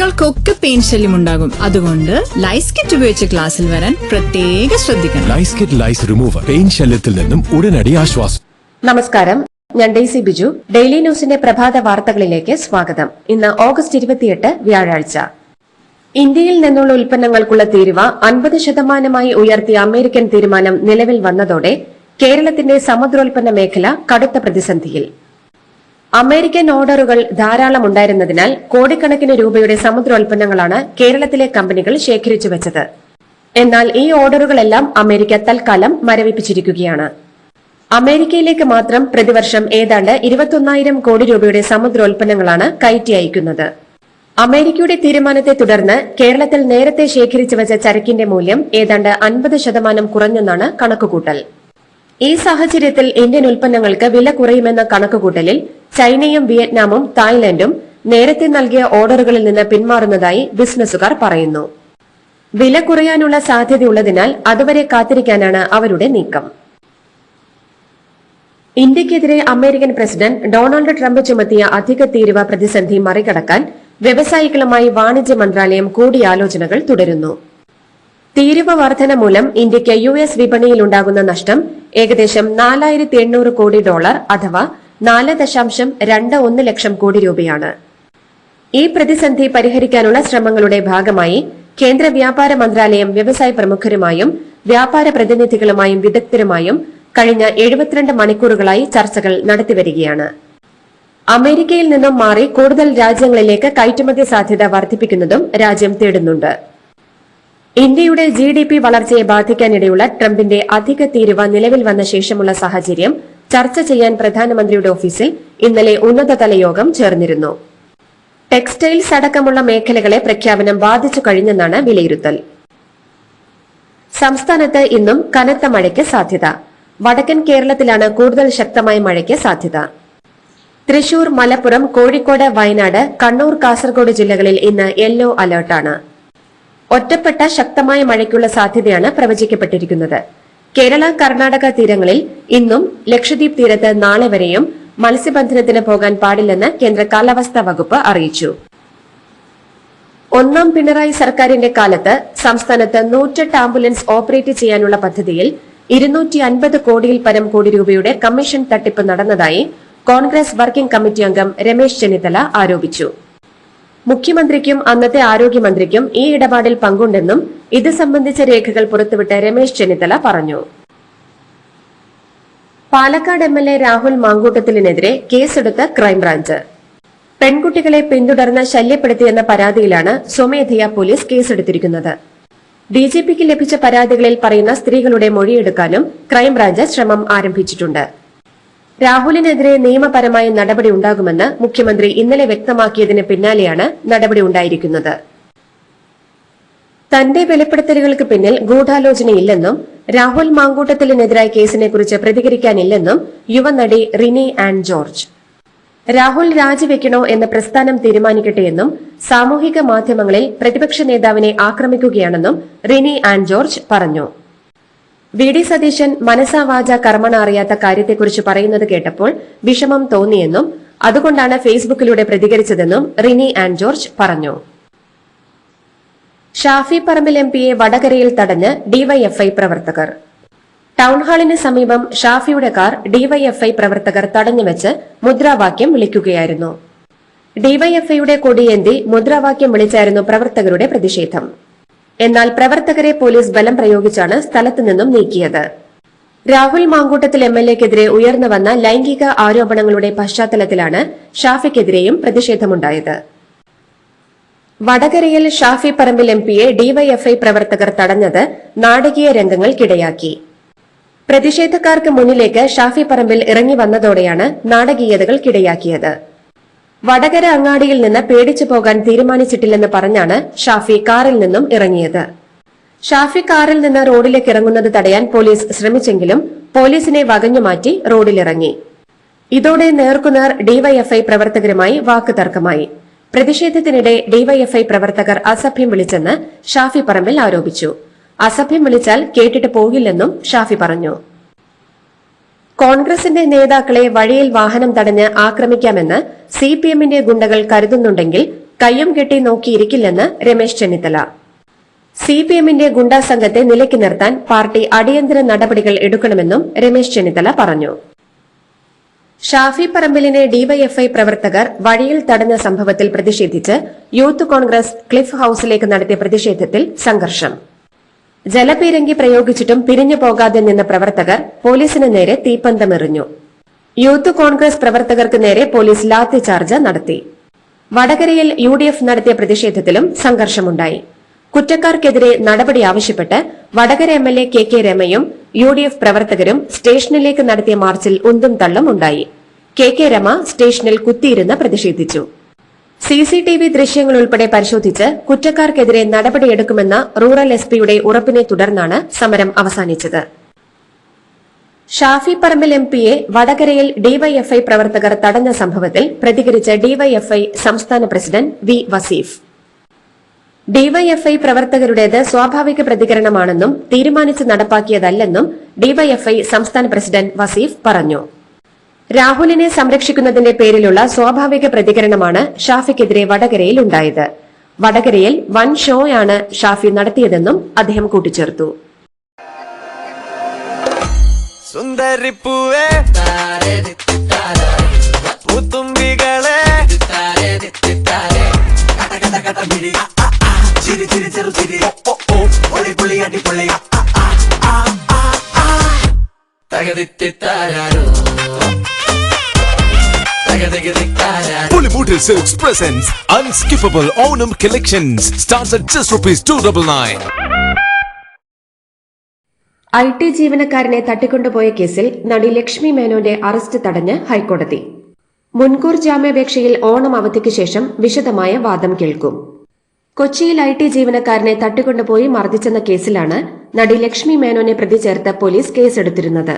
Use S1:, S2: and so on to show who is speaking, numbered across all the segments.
S1: കുട്ടികൾക്കൊക്കെ പെയിൻ ശല്യം ഉണ്ടാകും. അതുകൊണ്ട് ലൈസ് കിറ്റ് ഉപയോഗിച്ച് ക്ലാസ്സിൽ വരാൻ പ്രത്യേക ശ്രദ്ധിക്കണം.
S2: ലൈസ് കിറ്റ് ലൈസ് റിമൂവർ പെയിൻ ശല്യത്തിൽ നിന്നും ഉടനടി ആശ്വാസം.
S3: നമസ്കാരം. ഞാൻ ഡെയ്സി ബിജു. ഡെയിലി ന്യൂസിന്റെ പ്രഭാത വാർത്തകളിലേക്ക് സ്വാഗതം. ഇന്ന് ഓഗസ്റ്റ് ഇരുപത്തിയെട്ട് വ്യാഴാഴ്ച. ഇന്ത്യയിൽ നിന്നുള്ള ഉൽപ്പന്നങ്ങൾക്കുള്ള തീരുവ അൻപത് ശതമാനമായി ഉയർത്തിയ അമേരിക്കൻ തീരുമാനം നിലവിൽ വന്നതോടെ കേരളത്തിന്റെ സമുദ്രോൽപ്പന്ന മേഖല കടുത്ത പ്രതിസന്ധിയിൽ. അമേരിക്കൻ ഓർഡറുകൾ ധാരാളം ഉണ്ടായിരുന്നതിനാൽ കോടിക്കണക്കിന് രൂപയുടെ സമുദ്രോൽപ്പന്നങ്ങളാണ് കേരളത്തിലെ കമ്പനികൾ ശേഖരിച്ചു വെച്ചത്. എന്നാൽ ഈ ഓർഡറുകളെല്ലാം അമേരിക്ക തൽക്കാലം മരവിപ്പിച്ചിരിക്കുകയാണ്. അമേരിക്കയിലേക്ക് മാത്രം പ്രതിവർഷം ഏതാണ്ട് ഇരുപത്തൊന്നായിരം കോടി രൂപയുടെ സമുദ്രോൽപ്പന്നങ്ങളാണ് കയറ്റി അയക്കുന്നത്. അമേരിക്കയുടെ തീരുമാനത്തെ തുടർന്ന് കേരളത്തിൽ നേരത്തെ ശേഖരിച്ചു വെച്ച ചരക്കിന്റെ മൂല്യം ഏതാണ്ട് അൻപത് ശതമാനം കുറഞ്ഞെന്നാണ് കണക്കുകൂട്ടൽ. ഈ സാഹചര്യത്തിൽ ഇന്ത്യൻ ഉൽപ്പന്നങ്ങൾക്ക് വില കുറയുമെന്ന കണക്കുകൂട്ടലിൽ ചൈനയും വിയറ്റ്നാമും തായ്ലൻഡും നേരത്തെ നൽകിയ ഓർഡറുകളിൽ നിന്ന് പിന്മാറുന്നതായി ബിസിനസ്സുകാർ പറയുന്നു. വില കുറയാനുള്ള സാധ്യതയുള്ളതിനാൽ അതുവരെ കാത്തിരിക്കാനാണ് അവരുടെ നീക്കം. ഇന്ത്യക്കെതിരെ അമേരിക്കൻ പ്രസിഡന്റ് ഡൊണാൾഡ് ട്രംപ് ചുമത്തിയ അധിക തീരുവ പ്രതിസന്ധി മറികടക്കാൻ വ്യവസായികളുമായി വാണിജ്യ മന്ത്രാലയം കൂടിയാലോചനകൾ തുടരുന്നു. തീരുവ വർധന മൂലം ഇന്ത്യയ്ക്ക് യു എസ് വിപണിയിലുണ്ടാകുന്ന നഷ്ടം ഏകദേശം നാലായിരത്തി എണ്ണൂറ് കോടി ഡോളർ അഥവാ നാല് ദശാംശം രണ്ട് ഒന്ന് ലക്ഷം കോടി രൂപയാണ്. ഈ പ്രതിസന്ധി പരിഹരിക്കാനുള്ള ശ്രമങ്ങളുടെ ഭാഗമായി കേന്ദ്ര വ്യാപാര മന്ത്രാലയം വ്യവസായ പ്രമുഖരുമായും വ്യാപാര പ്രതിനിധികളുമായും വിദഗ്ധരുമായും കഴിഞ്ഞ എഴുപത്തിരണ്ട് മണിക്കൂറുകളായി ചർച്ചകൾ നടത്തിവരികയാണ്. അമേരിക്കയിൽ നിന്നും മാറി കൂടുതൽ രാജ്യങ്ങളിലേക്ക് കയറ്റുമതി സാധ്യത വർദ്ധിപ്പിക്കുന്നതും രാജ്യം തേടുന്നുണ്ട്. ഇന്ത്യയുടെ ജി ഡി പി വളർച്ചയെ ബാധിക്കാനിടയുള്ള ട്രംപിന്റെ അധിക തീരുവ നിലവിൽ വന്ന ശേഷമുള്ള സാഹചര്യം ചർച്ച ചെയ്യാൻ പ്രധാനമന്ത്രിയുടെ ഓഫീസിൽ ഇന്നലെ ഉന്നതതല യോഗം ചേർന്നിരുന്നു. ടെക്സ്റ്റൈൽസ് അടക്കമുള്ള മേഖലകളെ പ്രഖ്യാപനം ബാധിച്ചു കഴിഞ്ഞെന്നാണ് വിലയിരുത്തൽ. സംസ്ഥാനത്ത് ഇന്നും കനത്ത മഴയ്ക്ക് സാധ്യത. വടക്കൻ കേരളത്തിലാണ് കൂടുതൽ ശക്തമായ മഴയ്ക്ക് സാധ്യത. തൃശൂർ മലപ്പുറം കോഴിക്കോട് വയനാട് കണ്ണൂർ കാസർഗോഡ് ജില്ലകളിൽ ഇന്ന് യെല്ലോ അലർട്ടാണ്. ഒറ്റപ്പെട്ട ശക്തമായ മഴയ്ക്കുള്ള സാധ്യതയാണ് പ്രവചിക്കപ്പെട്ടിരിക്കുന്നത്. കേരള കർണാടക തീരങ്ങളിൽ ഇന്നും ലക്ഷദ്വീപ് തീരത്ത് നാളെ വരെയും മത്സ്യബന്ധനത്തിന് പോകാൻ പാടില്ലെന്ന് കേന്ദ്ര കാലാവസ്ഥാ വകുപ്പ് അറിയിച്ചു. ഒന്നാം പിണറായി സർക്കാരിന്റെ കാലത്ത് സംസ്ഥാനത്ത് നൂറ്റെട്ട് ആംബുലൻസ് ഓപ്പറേറ്റ് ചെയ്യാനുള്ള പദ്ധതിയിൽ ഇരുന്നൂറ്റി അൻപത് കോടിയിൽ പരം കോടി രൂപയുടെ കമ്മീഷൻ തട്ടിപ്പ് നടന്നതായി കോൺഗ്രസ് വർക്കിംഗ് കമ്മിറ്റി അംഗം രമേശ് ചെന്നിത്തല ആരോപിച്ചു. മുഖ്യമന്ത്രിക്കും അന്നത്തെ ആരോഗ്യമന്ത്രിക്കും ഈ ഇടപാടിൽ പങ്കുണ്ടെന്നും ഇത് സംബന്ധിച്ച രേഖകൾ പുറത്തുവിട്ട രമേശ് ചെന്നിത്തല പറഞ്ഞു. Palakkad M L A Rahul മാങ്കൂട്ടത്തിനെതിരെ കേസെടുത്ത ക്രൈംബ്രാഞ്ച്. പെൺകുട്ടികളെ പിന്തുടർന്ന് ശല്യപ്പെടുത്തിയെന്ന പരാതിയിലാണ് സ്വമേധയാ പോലീസ് കേസെടുത്തിരിക്കുന്നത്. ഡിജിപിക്ക് ലഭിച്ച പരാതികളിൽ പറയുന്ന സ്ത്രീകളുടെ മൊഴിയെടുക്കാനും ക്രൈംബ്രാഞ്ച് ശ്രമം ആരംഭിച്ചിട്ടുണ്ട്. രാഹുലിനെതിരെ നിയമപരമായ നടപടി ഉണ്ടാകുമെന്ന് മുഖ്യമന്ത്രി ഇന്നലെ വ്യക്തമാക്കിയതിന് പിന്നാലെയാണ് നടപടി ഉണ്ടായിരിക്കുന്നത്. തന്റെ വെളിപ്പെടുത്തലുകൾക്ക് പിന്നിൽ ഗൂഢാലോചനയില്ലെന്നും രാഹുൽ മാങ്കൂട്ടത്തിലിനെതിരായ കേസിനെക്കുറിച്ച് പ്രതികരിക്കാനില്ലെന്നും യുവനടി റിനി ആൻഡ് ജോർജ്. രാഹുൽ രാജിവെക്കണോ എന്ന പ്രസ്ഥാനം തീരുമാനിക്കട്ടെയെന്നും സാമൂഹിക മാധ്യമങ്ങളിൽ പ്രതിപക്ഷ നേതാവിനെ ആക്രമിക്കുകയാണെന്നും റിനി ആൻഡ് ജോർജ് പറഞ്ഞു. വി ഡി സതീശൻ മനസാവാച കർമ്മണ അറിയാത്ത കാര്യത്തെക്കുറിച്ച് പറയുന്നത് കേട്ടപ്പോൾ വിഷമം തോന്നിയെന്നും അതുകൊണ്ടാണ് ഫേസ്ബുക്കിലൂടെ പ്രതികരിച്ചതെന്നും റിനി ആൻഡ് ജോർജ് പറഞ്ഞു. ഷാഫി പറമ്പിൽ എം പിയെ വടകരയിൽ തടഞ്ഞ് ഡിവൈഎഫ്ഐ പ്രവർത്തകർ. ടൗൺഹാളിന് സമീപം ഷാഫിയുടെ കാർ ഡിവൈഎഫ്ഐ പ്രവർത്തകർ തടഞ്ഞുവെച്ച് മുദ്രാവാക്യം വിളിക്കുകയായിരുന്നു. ഡിവൈഎഫ്ഐയുടെ കൊടിയേന്തി മുദ്രാവാക്യം വിളിച്ചായിരുന്നു പ്രവർത്തകരുടെ പ്രതിഷേധം. എന്നാൽ പ്രവർത്തകരെ പോലീസ് ബലം പ്രയോഗിച്ചാണ് സ്ഥലത്തു നിന്നും നീക്കിയത്. രാഹുൽ മാങ്കൂട്ടത്തിൽ എം എൽ എക്കെതിരെ ഉയർന്നു വന്ന ലൈംഗിക ആരോപണങ്ങളുടെ പശ്ചാത്തലത്തിലാണ് ഷാഫിക്കെതിരെയും പ്രതിഷേധമുണ്ടായത്. വടകരയിൽ ഷാഫി പറമ്പിൽ എം പിയെ ഡിവൈഎഫ്ഐ പ്രവർത്തകർ തടഞ്ഞത് നാടകീയ രംഗങ്ങൾക്കിടയാക്കി. പ്രതിഷേധക്കാർക്ക് മുന്നിലേക്ക് ഷാഫി പറമ്പിൽ ഇറങ്ങി വന്നതോടെയാണ് നാടകീയതകൾക്കിടയാക്കിയത്. വടകര അങ്ങാടിയിൽ നിന്ന് പേടിച്ചു പോകാൻ തീരുമാനിച്ചിട്ടില്ലെന്ന് പറഞ്ഞാണ് ഷാഫി കാറിൽ നിന്നും ഇറങ്ങിയത്. ഷാഫി കാറിൽ നിന്ന് റോഡിലേക്ക് ഇറങ്ങുന്നത് തടയാൻ പോലീസ് ശ്രമിച്ചെങ്കിലും പോലീസിനെ വകഞ്ഞുമാറ്റി റോഡിലിറങ്ങി. ഇതോടെ നേർക്കുനേർ ഡിവൈഎഫ്ഐ പ്രവർത്തകരുമായി വാക്ക് തർക്കമായി പ്രതിഷേധത്തിനിടെ ഡിവൈഎഫ്ഐ പ്രവർത്തകർ അസഭ്യം വിളിച്ചെന്ന് ഷാഫി പറമ്പിൽ ആരോപിച്ചു. അസഭ്യം വിളിച്ചാൽ കേട്ടിട്ട് പോകില്ലെന്നും ഷാഫി പറഞ്ഞു. കോൺഗ്രസിന്റെ നേതാക്കളെ വഴിയിൽ വാഹനം തടഞ്ഞ് ആക്രമിക്കാമെന്ന് സി പി എമ്മിന്റെ ഗുണ്ടകൾ കരുതുന്നുണ്ടെങ്കിൽ കയ്യും കെട്ടി നോക്കിയിരിക്കില്ലെന്ന് രമേശ് ചെന്നിത്തല. സി പി എമ്മിന്റെ ഗുണ്ടാ സംഘത്തെ നിലയ്ക്ക് നിർത്താൻ പാർട്ടി അടിയന്തര നടപടികൾ എടുക്കണമെന്നും രമേശ് ചെന്നിത്തല പറഞ്ഞു. ഷാഫി പറമ്പിലിനെ ഡിവൈഎഫ്ഐ പ്രവർത്തകർ വഴിയിൽ തടഞ്ഞ സംഭവത്തിൽ പ്രതിഷേധിച്ച് യൂത്ത് കോൺഗ്രസ് ക്ലിഫ് ഹൌസിലേക്ക് നടത്തിയ പ്രതിഷേധത്തിൽ സംഘർഷം. ജലപീരങ്കി പ്രയോഗിച്ചിട്ടും പിരിഞ്ഞു പോകാതെ നിന്ന പ്രവർത്തകർ പോലീസിന് നേരെ തീപ്പന്തമെറിഞ്ഞു. യൂത്ത് കോൺഗ്രസ് പ്രവർത്തകർക്ക് നേരെ പോലീസ് ലാത്തി ചാർജ് നടത്തി. വടകരയിൽ യു ഡി എഫ് നടത്തിയ പ്രതിഷേധത്തിലും സംഘർഷമുണ്ടായി. കുറ്റക്കാർക്കെതിരെ നടപടി ആവശ്യപ്പെട്ട് Vadakara M L A K K രമയും U D F പ്രവർത്തകരും സ്റ്റേഷനിലേക്ക് നടത്തിയ മാർച്ചിൽ ഉന്തും തള്ളും ഉണ്ടായി. കെ കെ രമ സ്റ്റേഷനിൽ കുത്തിയിരുന്ന് പ്രതിഷേധിച്ചു. സിസിടിവി ദൃശ്യങ്ങൾ ഉൾപ്പെടെ പരിശോധിച്ച് കുറ്റക്കാർക്കെതിരെ നടപടിയെടുക്കുമെന്ന റൂറൽ എസ് പിയുടെ ഉറപ്പിനെ തുടർന്നാണ് സമരം അവസാനിച്ചത്. ഷാഫി പറമ്പിൽ എം പിയെ വടകരയിൽ ഡിവൈഎഫ്ഐ പ്രവർത്തകർ തടഞ്ഞ സംഭവത്തിൽ പ്രതികരിച്ച ഡിവൈഎഫ്ഐ സംസ്ഥാന പ്രസിഡന്റ് വി വസീഫ്. ഡിവൈഎഫ്ഐ പ്രവർത്തകരുടേത് സ്വാഭാവിക പ്രതികരണമാണെന്നും തീരുമാനിച്ച് നടപ്പാക്കിയതല്ലെന്നും ഡിവൈഎഫ്ഐ സംസ്ഥാന പ്രസിഡന്റ് വസീഫ് പറഞ്ഞു. രാഹുലിനെ സംരക്ഷിക്കുന്നതിന്റെ പേരിലുള്ള സ്വാഭാവിക പ്രതികരണമാണ് ഷാഫിക്കെതിരെ വടകരയിൽ ഉണ്ടായത്. വടകരയിൽ വൻ ഷോയാണ് ഷാഫി നടത്തിയതെന്നും അദ്ദേഹം കൂട്ടിച്ചേർത്തു.
S4: സുന്ദരിപ്പൂവേ പൂത്തുമ്പികളെ ചിരി ചിരി ചെറു ചിരി ഓ ഓ ആ ആ അടിപൊളി തകതിത്താരോ തകതിത്താരോ
S2: Pulimutil Silks presents Unskippable Onam Collections. Starts at just rupees 299.
S3: I T ജീവനക്കാരനെ തട്ടിക്കൊണ്ടുപോയ കേസിൽ നടി ലക്ഷ്മി മേനോന്റെ അറസ്റ്റ് തടഞ്ഞ് ഹൈക്കോടതി മുൻകൂർ ജാമ്യാപേക്ഷയിൽ ഓണം അവധിക്ക് ശേഷം വിശദമായ വാദം കേൾക്കും കൊച്ചിയിൽ ഐ ടി ജീവനക്കാരനെ തട്ടിക്കൊണ്ടുപോയി മർദ്ദിച്ചെന്ന കേസിലാണ് നടി ലക്ഷ്മി മേനോനെ പ്രതി ചേർത്ത് പോലീസ് കേസെടുത്തിരുന്നത്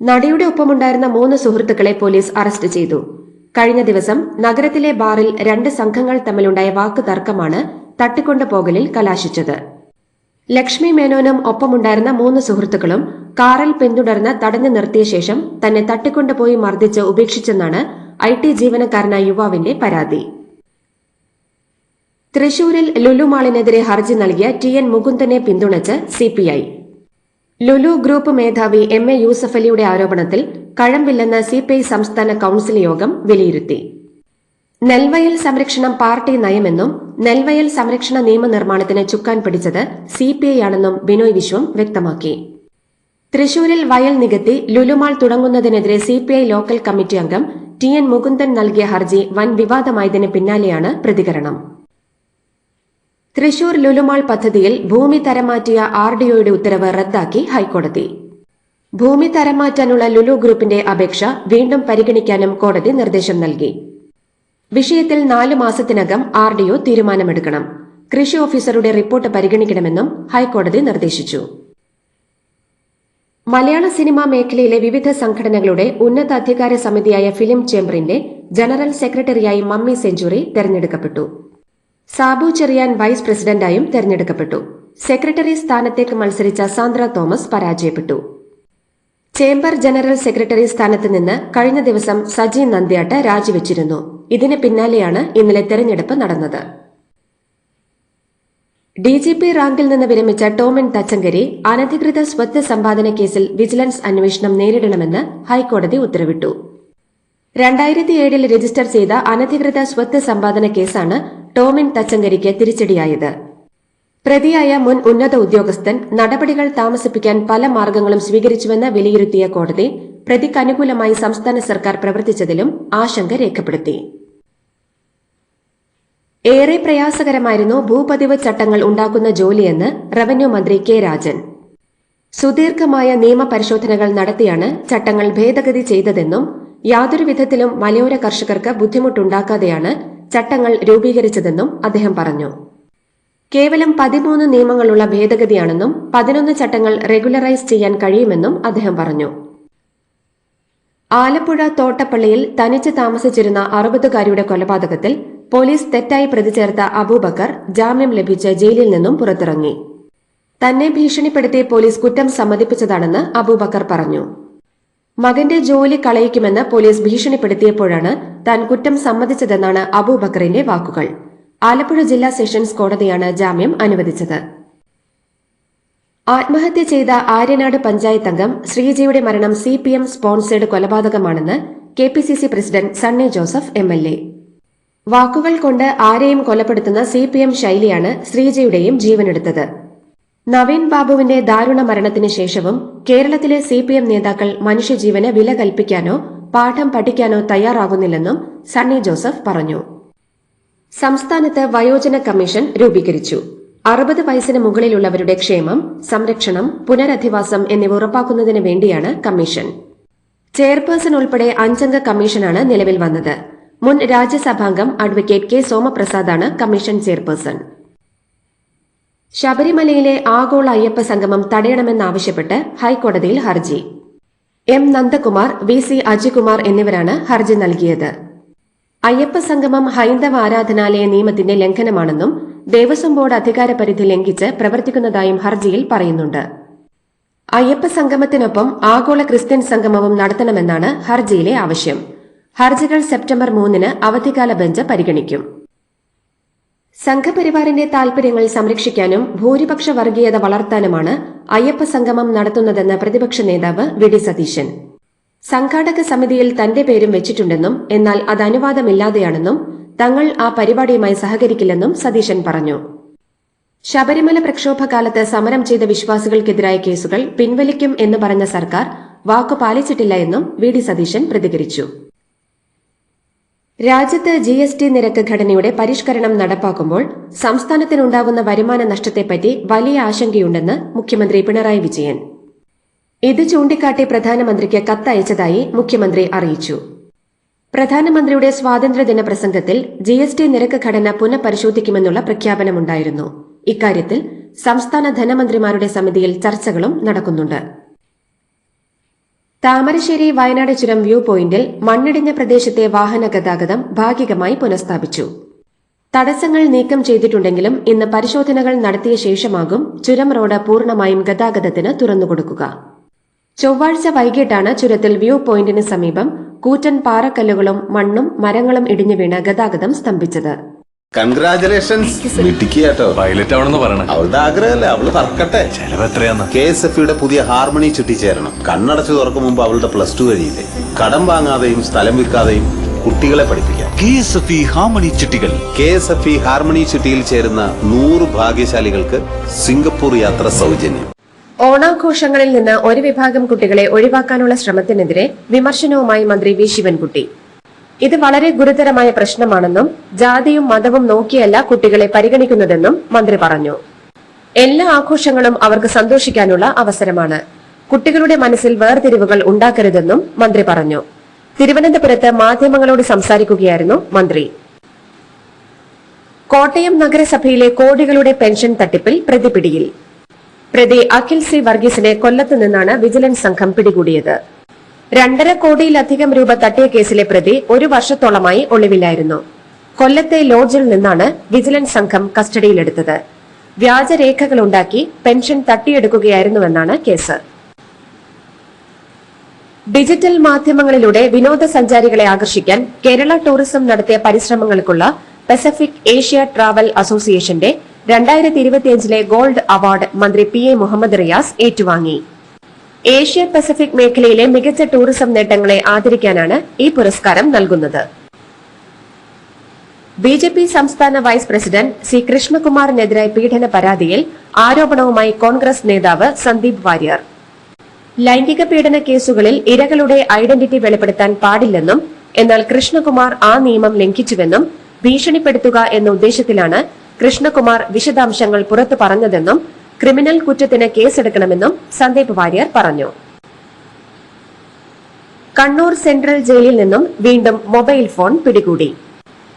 S3: നടിയുടെ ഒപ്പമുണ്ടായിരുന്ന മൂന്ന് സുഹൃത്തുക്കളെ പോലീസ് അറസ്റ്റ് ചെയ്തു. കഴിഞ്ഞ ദിവസം നഗരത്തിലെ ബാറിൽ രണ്ട് സംഘങ്ങൾ തമ്മിലുണ്ടായ വാക്ക് തർക്കമാണ് തട്ടിക്കൊണ്ടുപോകലിൽ കലാശിച്ചത്. ലക്ഷ്മി മേനോനും ഒപ്പമുണ്ടായിരുന്ന മൂന്ന് സുഹൃത്തുക്കളും കാറിൽ പിന്തുടർന്ന് തടഞ്ഞു നിർത്തിയ ശേഷം തന്നെ തട്ടിക്കൊണ്ടുപോയി മർദ്ദിച്ച് ഉപേക്ഷിച്ചെന്നാണ് ഐ ടി ജീവനക്കാരനായ യുവാവിന്റെ പരാതി. തൃശൂരിൽ ലുലുമാളിനെതിരെ ഹർജി നൽകിയ ടി എൻ മുകുന്ദനെ പിന്തുണച്ച് സിപിഐ ലുലു ഗ്രൂപ്പ് മേധാവി എം എ യൂസഫ് അലിയുടെ ആരോപണത്തിൽ കഴമ്പില്ലെന്ന് സിപിഐ സംസ്ഥാന കൌൺസിൽ യോഗം വിലയിരുത്തി. നെൽവയൽ സംരക്ഷണം പാർട്ടി നയമെന്നും നെൽവയൽ സംരക്ഷണ നിയമനിർമ്മാണത്തിന് ചുക്കാൻ പിടിച്ചത് സിപിഐ ആണെന്നും ബിനോയ് വിശ്വം വ്യക്തമാക്കി. തൃശൂരിൽ വയൽ നികത്തി ലുലുമാൾ തുടങ്ങുന്നതിനെതിരെ സിപിഐ ലോക്കൽ കമ്മിറ്റി അംഗം ടി എൻ മുകുന്ദൻ നൽകിയ ഹർജി വൻ വിവാദമായതിന് പിന്നാലെയാണ് പ്രതികരണം. തൃശൂർ ലുലുമാൾ പദ്ധതിയിൽ ഭൂമി തരംമാറ്റിയ ആർ ഡിഒയുടെ ഉത്തരവ് റദ്ദാക്കി ഹൈക്കോടതി. ഭൂമി തരംമാറ്റാനുള്ള ലുലു ഗ്രൂപ്പിന്റെ അപേക്ഷ വീണ്ടും പരിഗണിക്കാനും കോടതി നിർദ്ദേശം നൽകി. വിഷയത്തിൽ നാലു മാസത്തിനകം ആർ ഡിഒ തീരുമാനമെടുക്കണം. കൃഷി ഓഫീസറുടെ റിപ്പോർട്ട് പരിഗണിക്കണമെന്നും ഹൈക്കോടതി നിർദ്ദേശിച്ചു. മലയാള സിനിമാ മേഖലയിലെ വിവിധ സംഘടനകളുടെ ഉന്നതാധികാര സമിതിയായ ഫിലിം ചേംബറിന്റെ ജനറൽ സെക്രട്ടറിയായി മമ്മി സെഞ്ചുറി തെരഞ്ഞെടുക്കപ്പെട്ടു. സാബു ചെറിയാൻ വൈസ് പ്രസിഡന്റായും തെരഞ്ഞെടുക്കപ്പെട്ടു. സെക്രട്ടറി സ്ഥാനത്തേക്ക് മത്സരിച്ച സാന്ദ്ര തോമസ് പരാജയപ്പെട്ടു. ചേംബർ ജനറൽ സെക്രട്ടറി സ്ഥാനത്ത് നിന്ന് കഴിഞ്ഞ ദിവസം സജി നന്ദ്യാട്ട് രാജിവെച്ചിരുന്നു. ഇതിന് പിന്നാലെയാണ് ഇന്നലെ തെരഞ്ഞെടുപ്പ് നടന്നത്. ഡി ജി പി റാങ്കിൽ നിന്ന് വിരമിച്ച ടോമിൻ തച്ചങ്കരി അനധികൃത സ്വത്ത് സമ്പാദന കേസിൽ വിജിലൻസ് അന്വേഷണം നേരിടണമെന്ന് ഹൈക്കോടതി ഉത്തരവിട്ടു. രണ്ടായിരത്തി ഏഴിൽ രജിസ്റ്റർ ചെയ്ത അനധികൃത സ്വത്ത് സമ്പാദന കേസാണ് ടോമിൻ തച്ചങ്കരിക്ക് തിരിച്ചടിയായത്. പ്രതിയായ മുൻ ഉന്നത ഉദ്യോഗസ്ഥൻ നടപടികൾ താമസിപ്പിക്കാൻ പല മാർഗങ്ങളും സ്വീകരിച്ചുവെന്ന് വിലയിരുത്തിയ കോടതി പ്രതിക്കനുകൂലമായി സംസ്ഥാന സർക്കാർ പ്രവർത്തിച്ചതിലും ആശങ്ക രേഖപ്പെടുത്തി. ഏറെ പ്രയാസകരമായിരുന്നു ഭൂപതിവ് ചട്ടങ്ങൾ ഉണ്ടാക്കുന്ന ജോലിയെന്ന് റവന്യൂ മന്ത്രി കെ രാജൻ. സുദീർഘമായ നിയമപരിശോധനകൾ നടത്തിയാണ് ചട്ടങ്ങൾ ഭേദഗതി ചെയ്തതെന്നും യാതൊരു വിധത്തിലും മലയോര കർഷകർക്ക് ബുദ്ധിമുട്ടുണ്ടാക്കാതെയാണ് ചട്ടങ്ങൾ രൂപീകരിച്ചതെന്നും അദ്ദേഹം പറഞ്ഞു. കേവലം പതിമൂന്ന് നിയമങ്ങളുള്ള ഭേദഗതിയാണെന്നും പതിനൊന്ന് ചട്ടങ്ങൾ റെഗുലറൈസ് ചെയ്യാൻ കഴിയുമെന്നും അദ്ദേഹം പറഞ്ഞു. ആലപ്പുഴ തോട്ടപ്പള്ളിയിൽ തനിച്ച് താമസിച്ചിരുന്ന അറുപതുകാരിയുടെ കൊലപാതകത്തിൽ പോലീസ് തെറ്റായി പ്രതിചേർത്ത അബൂബക്കർ ജാമ്യം ലഭിച്ച് ജയിലിൽ നിന്നും പുറത്തിറങ്ങി. തന്നെ ഭീഷണിപ്പെടുത്തി പോലീസ് കുറ്റം സമ്മതിപ്പിച്ചതാണെന്ന് അബൂബക്കർ പറഞ്ഞു. മകന്റെ ജോലി കളയിക്കുമെന്ന് പോലീസ് ഭീഷണിപ്പെടുത്തിയപ്പോഴാണ് താൻ കുറ്റം സമ്മതിച്ചതെന്നാണ് അബൂബക്കറിന്റെ വാക്കുകൾ. ആലപ്പുഴ ജില്ലാ സെഷൻസ് കോടതിയാണ് ജാമ്യം അനുവദിച്ചത്. ആത്മഹത്യ ചെയ്ത ആര്യനാട് പഞ്ചായത്ത് അംഗം ശ്രീജയുടെ മരണം C P M sponsored കൊലപാതകമാണെന്ന് K P C C president Sunny Joseph M L A. വാക്കുകൾ കൊണ്ട് ആരെയും കൊലപ്പെടുത്തുന്ന സി പി എം ശൈലിയാണ് ശ്രീജയുടെയും ജീവനെടുത്തത്. നവീൻ ബാബുവിന്റെ ദാരുണ മരണത്തിന് ശേഷവും കേരളത്തിലെ സി പി എം നേതാക്കൾ മനുഷ്യജീവന് വില കൽപ്പിക്കാനോ പാഠം പഠിക്കാനോ തയ്യാറാകുന്നില്ലെന്നും സണ്ണി ജോസഫ് പറഞ്ഞു. സംസ്ഥാനത്ത് വയോജന കമ്മീഷൻ രൂപീകരിച്ചു. അറുപത് വയസ്സിന് മുകളിലുള്ളവരുടെ ക്ഷേമം സംരക്ഷണം പുനരധിവാസം എന്നിവ ഉറപ്പാക്കുന്നതിന് വേണ്ടിയാണ് കമ്മീഷൻ. ചെയർപേഴ്സൺ ഉൾപ്പെടെ അഞ്ചംഗ കമ്മീഷനാണ് നിലവിൽ വന്നത്. മുൻ രാജ്യസഭാംഗം അഡ്വക്കേറ്റ് കെ സോമപ്രസാദാണ് കമ്മീഷൻ ചെയർപേഴ്സൺ. ശബരിമലയിലെ ആഗോള അയ്യപ്പ സംഗമം തടയണമെന്നാവശ്യപ്പെട്ട് ഹൈക്കോടതിയിൽ ഹർജി. M Nandakumar V C Ajikumar എന്നിവരാണ് ഹർജി നൽകിയത്. അയ്യപ്പ സംഗമം ഹൈന്ദവ ആരാധനാലയ നിയമത്തിന്റെ ലംഘനമാണെന്നും ദേവസ്വം ബോർഡ് അധികാരപരിധി ലംഘിച്ച് പ്രവർത്തിക്കുന്നതായും ഹർജിയിൽ പറയുന്നുണ്ട്. അയ്യപ്പ സംഗമത്തിനൊപ്പം ആഗോള ക്രിസ്ത്യൻ സംഗമവും നടത്തണമെന്നാണ് ഹർജിയിലെ ആവശ്യം. ഹർജികൾ സെപ്റ്റംബർ മൂന്നിന് അവധിക്കാല ബെഞ്ച് പരിഗണിക്കും. സംഘപരിവാറിന്റെ താൽപര്യങ്ങൾ സംരക്ഷിക്കാനും ഭൂരിപക്ഷ വർഗീയത വളർത്താനുമാണ് അയ്യപ്പ സംഗമം നടത്തുന്നതെന്ന് പ്രതിപക്ഷ നേതാവ് വി ഡി സതീശൻ. സംഘാടക സമിതിയിൽ തന്റെ പേരും വെച്ചിട്ടുണ്ടെന്നും എന്നാൽ അത് അനുവാദമില്ലാതെയാണെന്നും തങ്ങൾ ആ പരിപാടിയുമായി സഹകരിക്കില്ലെന്നും സതീശൻ പറഞ്ഞു. ശബരിമല പ്രക്ഷോഭകാലത്ത് സമരം ചെയ്ത വിശ്വാസികൾക്കെതിരായ കേസുകൾ പിൻവലിക്കും എന്ന് പറഞ്ഞ സർക്കാർ വാക്കു പാലിച്ചിട്ടില്ല എന്നും വി ഡി സതീശൻ പ്രതികരിച്ചു. രാജ്യത്ത് ജി എസ് ടി നിരക്ക് ഘടനയുടെ പരിഷ്കരണം നടപ്പാക്കുമ്പോൾ സംസ്ഥാനത്തിനുണ്ടാവുന്ന വരുമാന നഷ്ടത്തെപ്പറ്റി വലിയ ആശങ്കയുണ്ടെന്ന് മുഖ്യമന്ത്രി പിണറായി വിജയൻ. ഇത് ചൂണ്ടിക്കാട്ടി പ്രധാനമന്ത്രിക്ക് കത്തയച്ചതായി മുഖ്യമന്ത്രി അറിയിച്ചു. പ്രധാനമന്ത്രിയുടെ സ്വാതന്ത്ര്യദിന പ്രസംഗത്തിൽ ജി എസ് ടി നിരക്ക് ഘടന പുനഃപരിശോധിക്കുമെന്നുള്ള പ്രഖ്യാപനമുണ്ടായിരുന്നു. ഇക്കാര്യത്തിൽ സംസ്ഥാന ധനമന്ത്രിമാരുടെ സമിതിയിൽ ചർച്ചകളും നടക്കുന്നുണ്ട്. താമരശ്ശേരി വയനാട് ചുരം വ്യൂ പോയിന്റിൽ മണ്ണിടിഞ്ഞ പ്രദേശത്തെ വാഹന ഗതാഗതം ഭാഗികമായി പുനഃസ്ഥാപിച്ചു. തടസ്സങ്ങൾ നീക്കം ചെയ്തിട്ടുണ്ടെങ്കിലും ഇന്ന് പരിശോധനകൾ നടത്തിയ ശേഷമാകും ചുരം റോഡ് പൂർണമായും ഗതാഗതത്തിന് തുറന്നുകൊടുക്കുക. ചൊവ്വാഴ്ച വൈകിട്ടാണ് ചുരത്തിൽ വ്യൂ പോയിന്റിന് സമീപം കൂറ്റൻ പാറക്കല്ലുകളും മണ്ണും മരങ്ങളും ഇടിഞ്ഞു വീണ് ഗതാഗതം സ്തംഭിച്ചത്.
S5: കൺഗ്രാചുലേഷൻസ് മിടുക്കിയാട്ടോ
S2: പൈലറ്റ് ആവണമെന്ന് പറയണേ.
S5: അവളുടെ ആഗ്രഹമല്ലേ? അവൾ പറക്കട്ടെ.
S2: ചെലവ് എത്രയാന്ന്?
S5: കെ എസ് എഫ് യുടെ പുതിയ ഹാർമണി ചുറ്റിച്ചേരണം. കണ്ണടച്ചു തുറക്കും മുമ്പ് അവളുടെ പ്ലസ് ടു കഴിയില്ലേ? കടം വാങ്ങാതെയും സ്ഥലം വിൽക്കാതെയും കുട്ടികളെ പഠിപ്പിക്കാം.
S2: K S F E harmony ചിട്ടികൾ
S5: K S F E harmony ചുറ്റിയിൽ ചേരുന്ന നൂറ് ഭാഗ്യശാലികൾക്ക് സിംഗപ്പൂർ യാത്ര സൗജന്യം.
S3: ഓണാഘോഷങ്ങളിൽ നിന്ന് ഒരു വിഭാഗം കുട്ടികളെ ഒഴിവാക്കാനുള്ള ശ്രമത്തിനെതിരെ വിമർശനവുമായി മന്ത്രി വി. ശിവൻകുട്ടി. ഇത് വളരെ ഗുരുതരമായ പ്രശ്നമാണെന്നും ജാതിയും മതവും നോക്കിയല്ല കുട്ടികളെ പരിഗണിക്കുന്നതെന്നും മന്ത്രി പറഞ്ഞു. എല്ലാ ആഘോഷങ്ങളും അവർക്ക് സന്തോഷിക്കാനുള്ള അവസരമാണ്. കുട്ടികളുടെ മനസ്സിൽ വേർതിരിവുകൾ ഉണ്ടാക്കരുതെന്നും മന്ത്രി പറഞ്ഞു. തിരുവനന്തപുരത്ത് മാധ്യമങ്ങളോട് സംസാരിക്കുകയായിരുന്നു മന്ത്രി. കോട്ടയം നഗരസഭയിലെ കോടികളുടെ പെൻഷൻ തട്ടിപ്പിൽ പ്രതിപിടിയിൽ. പ്രതി അഖിൽ സി വർഗീസിനെ കൊല്ലത്തു നിന്നാണ് വിജിലൻസ് സംഘം പിടികൂടിയത്. രണ്ടര കോടിയിലധികം രൂപ തട്ടിയ കേസിലെ പ്രതി ഒരു വർഷത്തോളമായി ഒളിവിലായിരുന്നു. കൊല്ലത്തെ ലോഡ്ജിൽ നിന്നാണ് വിജിലൻസ് സംഘം കസ്റ്റഡിയിലെടുത്തത്. വ്യാജരേഖകളുണ്ടാക്കി പെൻഷൻ തട്ടിയെടുക്കുകയായിരുന്നുവെന്നാണ് കേസ്. ഡിജിറ്റൽ മാധ്യമങ്ങളിലൂടെ വിനോദസഞ്ചാരികളെ ആകർഷിക്കാൻ കേരള ടൂറിസം നടത്തിയ പരിശ്രമങ്ങൾക്കുള്ള പസഫിക് ഏഷ്യ ട്രാവൽ അസോസിയേഷന്റെ രണ്ടായിരത്തി ഇരുപത്തിയഞ്ചിലെ ഗോൾഡ് അവാർഡ് മന്ത്രി പി എ മുഹമ്മദ് റിയാസ് ഏറ്റുവാങ്ങി. ഏഷ്യ പസഫിക് മേഖലയിലെ മികച്ച ടൂറിസം നേട്ടങ്ങളെ ആദരിക്കാനാണ് ഈ പുരസ്കാരം നൽകുന്നത്. ബി ജെ പി സംസ്ഥാന വൈസ് പ്രസിഡന്റ് സി കൃഷ്ണകുമാറിനെതിരായ പീഡന പരാതിയിൽ ആരോപണവുമായി കോൺഗ്രസ് നേതാവ് സന്ദീപ് വാര്യർ. ലൈംഗിക പീഡന കേസുകളിൽ ഇരകളുടെ ഐഡന്റിറ്റി വെളിപ്പെടുത്താൻ പാടില്ലെന്നും എന്നാൽ കൃഷ്ണകുമാർ ആ നിയമം ലംഘിച്ചുവെന്നും ഭീഷണിപ്പെടുത്തുക എന്ന ഉദ്ദേശത്തിലാണ് കൃഷ്ണകുമാർ വിശദാംശങ്ങൾ പുറത്തു പറഞ്ഞതെന്നും ക്രിമിനൽ കുറ്റത്തിന് കേസെടുക്കണമെന്നും സന്ദീപ് വാര്യർ പറഞ്ഞു. കണ്ണൂർ സെൻട്രൽ ജയിലിൽ നിന്നും വീണ്ടും മൊബൈൽ ഫോൺ പിടികൂടി.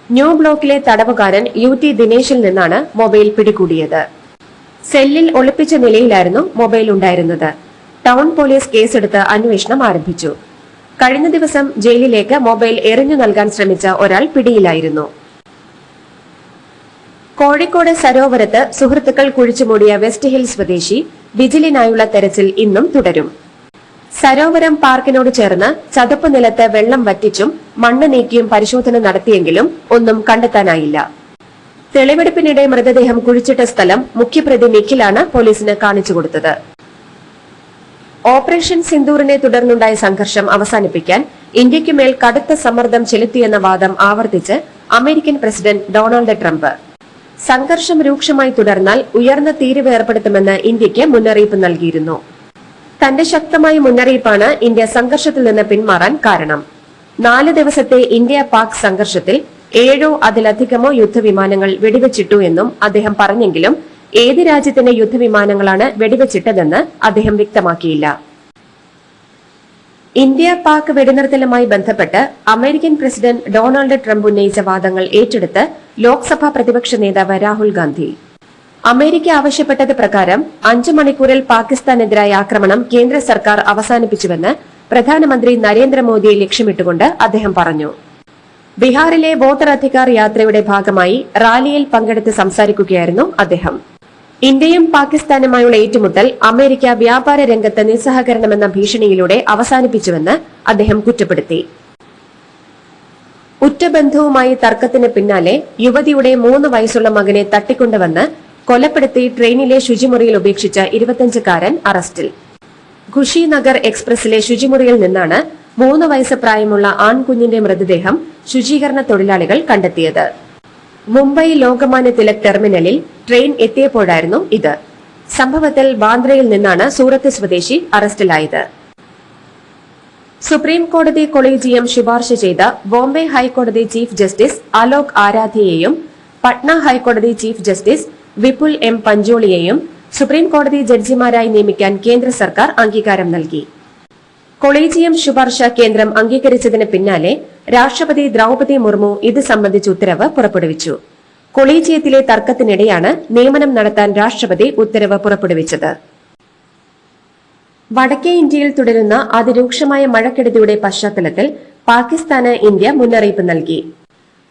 S3: ന്യൂ ബ്ലോക്കിലെ തടവുകാരൻ യു ടി ദിനേശിൽ നിന്നാണ് മൊബൈൽ പിടികൂടിയത്. സെല്ലിൽ ഒളിപ്പിച്ച നിലയിലായിരുന്നു മൊബൈൽ ഉണ്ടായിരുന്നത്. ടൗൺ പോലീസ് കേസെടുത്ത് അന്വേഷണം ആരംഭിച്ചു. കഴിഞ്ഞ ദിവസം ജയിലിലേക്ക് മൊബൈൽ എറിഞ്ഞു നൽകാൻ ശ്രമിച്ച ഒരാൾ പിടിയിലായിരുന്നു. കോഴിക്കോട് സരോവരത്ത് സുഹൃത്തുക്കൾ കുഴിച്ചുമൂടിയ വെസ്റ്റ് ഹിൽ സ്വദേശി വിജിലിനായുള്ള തെരച്ചിൽ ഇന്നും തുടരും. സരോവരം പാർക്കിനോട് ചേർന്ന് ചതുപ്പ് നിലത്ത് വെള്ളം വറ്റിച്ചും മണ്ണ് നീക്കിയും പരിശോധന നടത്തിയെങ്കിലും ഒന്നും കണ്ടെത്താനായില്ല. തെളിവെടുപ്പിനിടെ മൃതദേഹം കുഴിച്ചിട്ട സ്ഥലം മുഖ്യപ്രതി നിഖിലാണ് പോലീസിന് കാണിച്ചു കൊടുത്തത്. ഓപ്പറേഷൻ സിന്ദൂറിനെ തുടർന്നുണ്ടായ സംഘർഷം അവസാനിപ്പിക്കാൻ ഇന്ത്യയ്ക്കുമേൽ കടുത്ത സമ്മർദ്ദം ചെലുത്തിയെന്ന വാദം ആവർത്തിച്ച് അമേരിക്കൻ പ്രസിഡന്റ് ഡൊണാൾഡ് ട്രംപ്. സംഘർഷം രൂക്ഷമായി തുടർന്നാൽ ഉയർന്ന തീരുവ ഏർപ്പെടുത്തുമെന്ന് ഇന്ത്യയ്ക്ക് മുന്നറിയിപ്പ് നൽകിയിരുന്നു. തന്റെ ശക്തമായ മുന്നറിയിപ്പാണ് ഇന്ത്യ സംഘർഷത്തിൽ നിന്ന് പിന്മാറാൻ കാരണം. നാല് ദിവസത്തെ ഇന്ത്യ പാക് സംഘർഷത്തിൽ ഏഴോ അതിലധികമോ യുദ്ധവിമാനങ്ങൾ വെടിവെച്ചിട്ടു എന്നും അദ്ദേഹം പറഞ്ഞെങ്കിലും ഏത് രാജ്യത്തിന്റെ യുദ്ധവിമാനങ്ങളാണ് വെടിവെച്ചിട്ടതെന്ന് അദ്ദേഹം വ്യക്തമാക്കിയില്ല. ഇന്ത്യ പാക് വെടിനിർത്തലുമായി ബന്ധപ്പെട്ട് അമേരിക്കൻ പ്രസിഡന്റ് ഡൊണാൾഡ് ട്രംപ് ഉന്നയിച്ച വാദങ്ങൾ ഏറ്റെടുത്ത് ലോക്സഭാ പ്രതിപക്ഷ നേതാവ് രാഹുൽ ഗാന്ധി. അമേരിക്ക ആവശ്യപ്പെട്ടത് പ്രകാരം അഞ്ചു മണിക്കൂറിൽ പാകിസ്ഥാനെതിരായ ആക്രമണം കേന്ദ്ര സർക്കാർ അവസാനിപ്പിച്ചുവെന്ന് പ്രധാനമന്ത്രി നരേന്ദ്രമോദിയെ ലക്ഷ്യമിട്ടുകൊണ്ട് അദ്ദേഹം പറഞ്ഞു. ബീഹാറിലെ വോട്ടർ അധികാർ യാത്രയുടെ ഭാഗമായി റാലിയിൽ പങ്കെടുത്ത് സംസാരിക്കുകയായിരുന്നു അദ്ദേഹം. ഇന്ത്യയും പാകിസ്ഥാനുമായുള്ള ഏറ്റുമുട്ടൽ അമേരിക്ക വ്യാപാര രംഗത്ത് നിസ്സഹകരണമെന്ന ഭീഷണിയിലൂടെ അവസാനിപ്പിച്ചുവെന്ന് അദ്ദേഹം കുറ്റപ്പെടുത്തി. ഉറ്റബന്ധവുമായി തർക്കത്തിന് പിന്നാലെ യുവതിയുടെ മൂന്ന് വയസ്സുള്ള മകനെ തട്ടിക്കൊണ്ടുവന്ന് കൊലപ്പെടുത്തി ട്രെയിനിലെ ശുചിമുറിയിൽ ഉപേക്ഷിച്ച ഇരുപത്തിയഞ്ചുകാരൻ അറസ്റ്റിൽ. ഖുഷിനഗർ എക്സ്പ്രസിലെ ശുചിമുറിയിൽ നിന്നാണ് മൂന്ന് വയസ്സ് പ്രായമുള്ള ആൺകുഞ്ഞിന്റെ മൃതദേഹം ശുചീകരണ തൊഴിലാളികൾ കണ്ടെത്തിയത്. മുംബൈ ലോകമാന്യ തിലക് ടെർമിനലിൽ ട്രെയിൻ എത്തിയപ്പോഴായിരുന്നു ഇത്. സംഭവത്തിൽ ബാന്ദ്രയിൽ നിന്നാണ് സൂറത്ത് സ്വദേശി അറസ്റ്റിലായത്. സുപ്രീം കോടതി കൊളീജിയം ശുപാർശ ചെയ്ത ബോംബെ ഹൈക്കോടതി ചീഫ് ജസ്റ്റിസ് അലോക് ആരാധ്യയെയും പട്ന ഹൈക്കോടതി ചീഫ് ജസ്റ്റിസ് വിപുൽ എം പഞ്ചോളിയെയും സുപ്രീം കോടതി ജഡ്ജിമാരായി നിയമിക്കാൻ കേന്ദ്ര സർക്കാർ അംഗീകാരം നൽകി. കൊളീജിയം ശുപാർശ കേന്ദ്രം അംഗീകരിച്ചതിന് പിന്നാലെ രാഷ്ട്രപതി ദ്രൌപതി മുർമു ഇത് സംബന്ധിച്ച ഉത്തരവ് പുറപ്പെടുവിച്ചു. കൊളീജിയത്തിലെ തർക്കത്തിനിടെയാണ് നിയമനം നടത്താൻ രാഷ്ട്രപതി ഉത്തരവ് പുറപ്പെടുവിച്ചത്. വടക്കേ ഇന്ത്യയിൽ തുടരുന്ന അതിരൂക്ഷമായ മഴക്കെടുതിയുടെ പശ്ചാത്തലത്തിൽ പാകിസ്ഥാന് ഇന്ത്യ മുന്നറിയിപ്പ് നൽകി.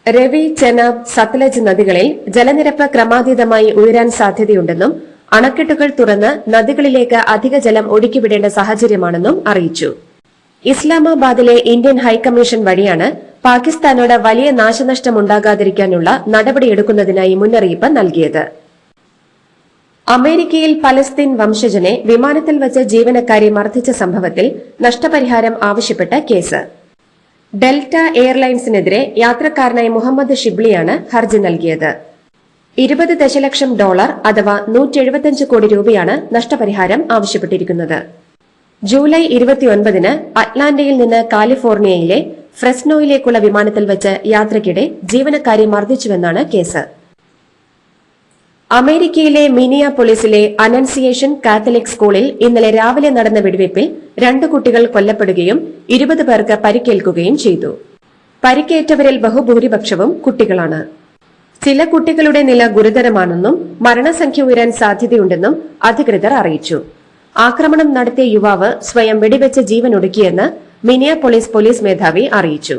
S3: രവി ചെനാബ് സത്ലജ് നദികളിൽ ജലനിരപ്പ് ക്രമാതീതമായി ഉയരാൻ സാധ്യതയുണ്ടെന്നും അണക്കെട്ടുകൾ തുറന്ന് നദികളിലേക്ക് അധിക ജലം ഒഴുക്കിവിടേണ്ട സാഹചര്യമാണെന്നും അറിയിച്ചു. ഇസ്ലാമാബാദിലെ ഇന്ത്യൻ ഹൈക്കമ്മീഷൻ വഴിയാണ് പാകിസ്ഥാനോട് വലിയ നാശനഷ്ടമുണ്ടാകാതിരിക്കാനുള്ള നടപടിയെടുക്കുന്നതിനായി മുന്നറിയിപ്പ് നൽകിയത്. അമേരിക്കയിൽ പലസ്തീൻ വംശജനെ വിമാനത്തിൽ വച്ച് ജീവനക്കാരെ മർദ്ദിച്ച സംഭവത്തിൽ നഷ്ടപരിഹാരം ആവശ്യപ്പെട്ട കേസ്. ഡെൽറ്റ എയർലൈൻസിനെതിരെ യാത്രക്കാരനായ മുഹമ്മദ് ഷിബ്ലിയാണ് ഹർജി നൽകിയത്. ഇരുപത് ദശലക്ഷം ഡോളർ അഥവാ നൂറ്റെഴുപത്തിയഞ്ച് കോടി രൂപയാണ് നഷ്ടപരിഹാരം ആവശ്യപ്പെട്ടിരിക്കുന്നത്. ജൂലൈ ഇരുപത്തിയൊൻപതിന് അറ്റ്ലാന്റയിൽ നിന്ന് കാലിഫോർണിയയിലെ ഫ്രെസ്നോയിലേക്കുള്ള വിമാനത്തിൽ വെച്ച് യാത്രയ്ക്കിടെ ജീവനക്കാരെ മർദ്ദിച്ചുവെന്നാണ് കേസ്. അമേരിക്കയിലെ മിനിയ പോലീസിലെ അനൻസിയേഷൻ കാത്തലിക് സ്കൂളിൽ ഇന്നലെ രാവിലെ നടന്ന വെടിവയ്പിൽ രണ്ട് കുട്ടികൾ കൊല്ലപ്പെടുകയും ഇരുപത് പേർക്ക് പരിക്കേൽക്കുകയും ചെയ്തു. പരിക്കേറ്റവരിൽ ബഹുഭൂരിപക്ഷവും കുട്ടികളാണ്. ചില കുട്ടികളുടെ നില ഗുരുതരമാണെന്നും മരണസംഖ്യ ഉയരാൻ സാധ്യതയുണ്ടെന്നും അധികൃതർ അറിയിച്ചു. ആക്രമണം നടത്തിയ യുവാവ് സ്വയം വെടിവെച്ച് ജീവനൊടുക്കിയെന്ന് മിനിയാപൊളിസ് പോലീസ് മേധാവി അറിയിച്ചു.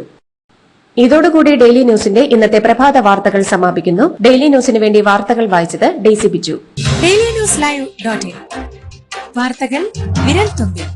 S3: ഇതോടുകൂടി ഡെയിലി ന്യൂസിന്റെ ഇന്നത്തെ പ്രഭാത വാർത്തകൾ സമാപിക്കുന്നു. ഡെയിലി ന്യൂസിന് വേണ്ടി വാർത്തകൾ വായിച്ചത് Daisy Biju.
S6: Daily news live dot in. വാർത്തകൾ വിരൽ തുമ്പിൽ.